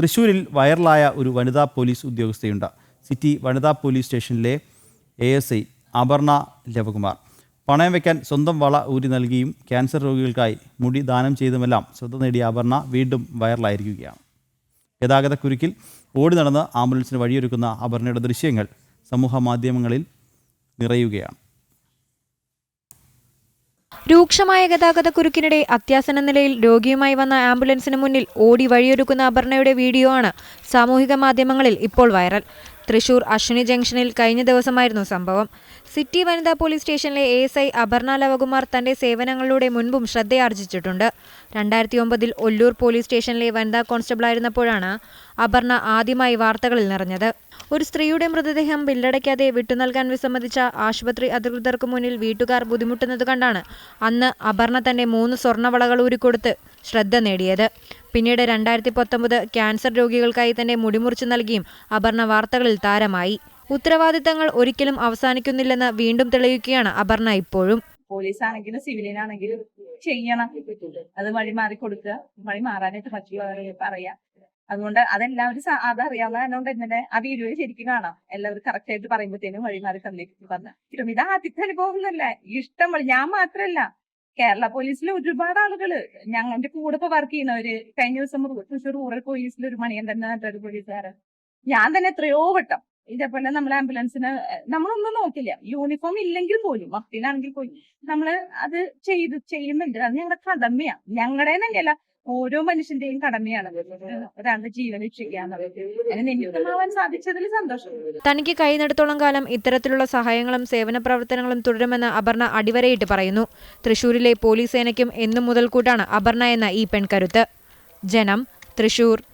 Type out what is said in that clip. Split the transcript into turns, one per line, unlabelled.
തൃശൂരിൽ വൈറലായ ഒരു വനിതാ പോലീസ് ഉദ്യോഗസ്ഥയുണ്ട്. സിറ്റി വനിതാ പോലീസ് സ്റ്റേഷനിലെ A S I Aparna Lavakumar പണയം വയ്ക്കാൻ സ്വന്തം വള ഊരി നൽകിയും ക്യാൻസർ രോഗികൾക്കായി മുടി ദാനം ചെയ്തുമെല്ലാം ശ്രദ്ധ നേടിയ അപർണ വീണ്ടും വൈറലായിരിക്കുകയാണ്. ഗതാഗതക്കുരുക്കിൽ ഓടി നടന്ന് ആംബുലൻസിന് വഴിയൊരുക്കുന്ന അപർണയുടെ ദൃശ്യങ്ങൾ സമൂഹ മാധ്യമങ്ങളിൽ നിറയുകയാണ്.
രൂക്ഷമായ ഗതാഗതക്കുരുക്കിനിടെ അത്യാസന നിലയിൽ രോഗിയുമായി വന്ന ആംബുലൻസിന് മുന്നിൽ ഓടി വഴിയൊരുക്കുന്ന അപർണയുടെ വീഡിയോ ആണ് സാമൂഹിക മാധ്യമങ്ങളിൽ ഇപ്പോൾ വൈറൽ. തൃശൂർ അശ്വിനി ജംഗ്ഷനിൽ കഴിഞ്ഞ ദിവസമായിരുന്നു സംഭവം. സിറ്റി വനിതാ പോലീസ് സ്റ്റേഷനിലെ A S I Aparna Lavakumar തന്റെ സേവനങ്ങളിലൂടെ മുൻപും ശ്രദ്ധയാർജിച്ചിട്ടുണ്ട്. രണ്ടായിരത്തി ഒമ്പതിൽ ഒല്ലൂർ പോലീസ് സ്റ്റേഷനിലെ വനിതാ കോൺസ്റ്റബിളായിരുന്നപ്പോഴാണ് അപർണ ആദ്യമായി വാർത്തകളിൽ നിറഞ്ഞത്. ഒരു സ്ത്രീയുടെ മൃതദേഹം ബില്ലടയ്ക്കാതെ വിട്ടുനൽകാൻ വിസമ്മതിച്ച ആശുപത്രി അധികൃതർക്ക് മുന്നിൽ വീട്ടുകാർ ബുദ്ധിമുട്ടുന്നത് കണ്ടാണ് അന്ന് അപർണ തന്റെ മൂന്ന് സ്വർണവളകൾ ഊരിക്കൊടുത്ത് ശ്രദ്ധ നേടിയത്. പിന്നീട് രണ്ടായിരത്തി പത്തൊമ്പത് ക്യാൻസർ രോഗികൾക്കായി തന്നെ മുടിമുറിച്ച് നൽകിയും അപർണ വാർത്തകളിൽ താരമായി. ഉത്തരവാദിത്തങ്ങൾ ഒരിക്കലും അവസാനിക്കുന്നില്ലെന്ന് വീണ്ടും തെളിയിക്കുകയാണ് അപർണ ഇപ്പോഴും.
പോലീസ് ആണെങ്കിലും സിവിലിനാണെങ്കിലും ചെയ്യണം അത് വഴി മാറി കൊടുക്കുക വഴി മാറാനായിട്ട് പറ്റുക പറയാ. അതുകൊണ്ട് അതെല്ലാവരും സ- അതറിയാവുന്നതുകൊണ്ട് ഇന്നലെ ആ വീഡിയോയിൽ ശരിക്കും കാണാം. എല്ലാവരും കറക്റ്റ് ആയിട്ട് പറയുമ്പോഴത്തേനും വഴി മാറി തന്നേക്കും പറഞ്ഞു. ഇത് ആദ്യത്തെ അനുഭവം ഒന്നല്ല ഇഷ്ടം ഞാൻ മാത്രല്ല കേരള പോലീസിൽ ഒരുപാട് ആളുകൾ. ഞങ്ങളുടെ കൂടെ ഇപ്പൊ വർക്ക് ചെയ്യുന്നവര് കഴിഞ്ഞ ദിവസം തൃശ്ശൂർ റൂറൽ പോലീസിൽ ഒരു മണിയൻ തന്നെ ഒരു പോലീസുകാരൻ ഞാൻ തന്നെ എത്രയോ വട്ടം ഇതേപോലെ നമ്മൾ ആംബുലൻസിന് നമ്മളൊന്നും നോക്കില്ല. യൂണിഫോം ഇല്ലെങ്കിൽ പോലും മഫ്തിനാണെങ്കിൽ പോലും നമ്മൾ അത് ചെയ്ത് ചെയ്യുന്നുണ്ട്. അത് ഞങ്ങളുടെ കടമയാണ് ഞങ്ങളുടെ തന്നെയല്ല ഓരോ മനുഷ്യന്റെയും കടമയാണ്. ഒരാളുടെ ജീവൻ രക്ഷിക്കാന്നുള്ളത് അങ്ങനെ നിമിത്തമാവാൻ സാധിച്ചതിൽ സന്തോഷം.
തനിക്ക് കഴിയുന്നിടത്തോളം കാലം ഇത്തരത്തിലുള്ള സഹായങ്ങളും സേവന പ്രവർത്തനങ്ങളും തുടരുമെന്ന് അപർണ അടിവരയിട്ട് പറയുന്നു. തൃശൂരിലെ പോലീസ് സേനയ്ക്കും എന്നും മുതൽക്കൂട്ടാണ് അപർണ എന്ന ഈ പെൺകരുത്ത്. ജനം തൃശൂർ.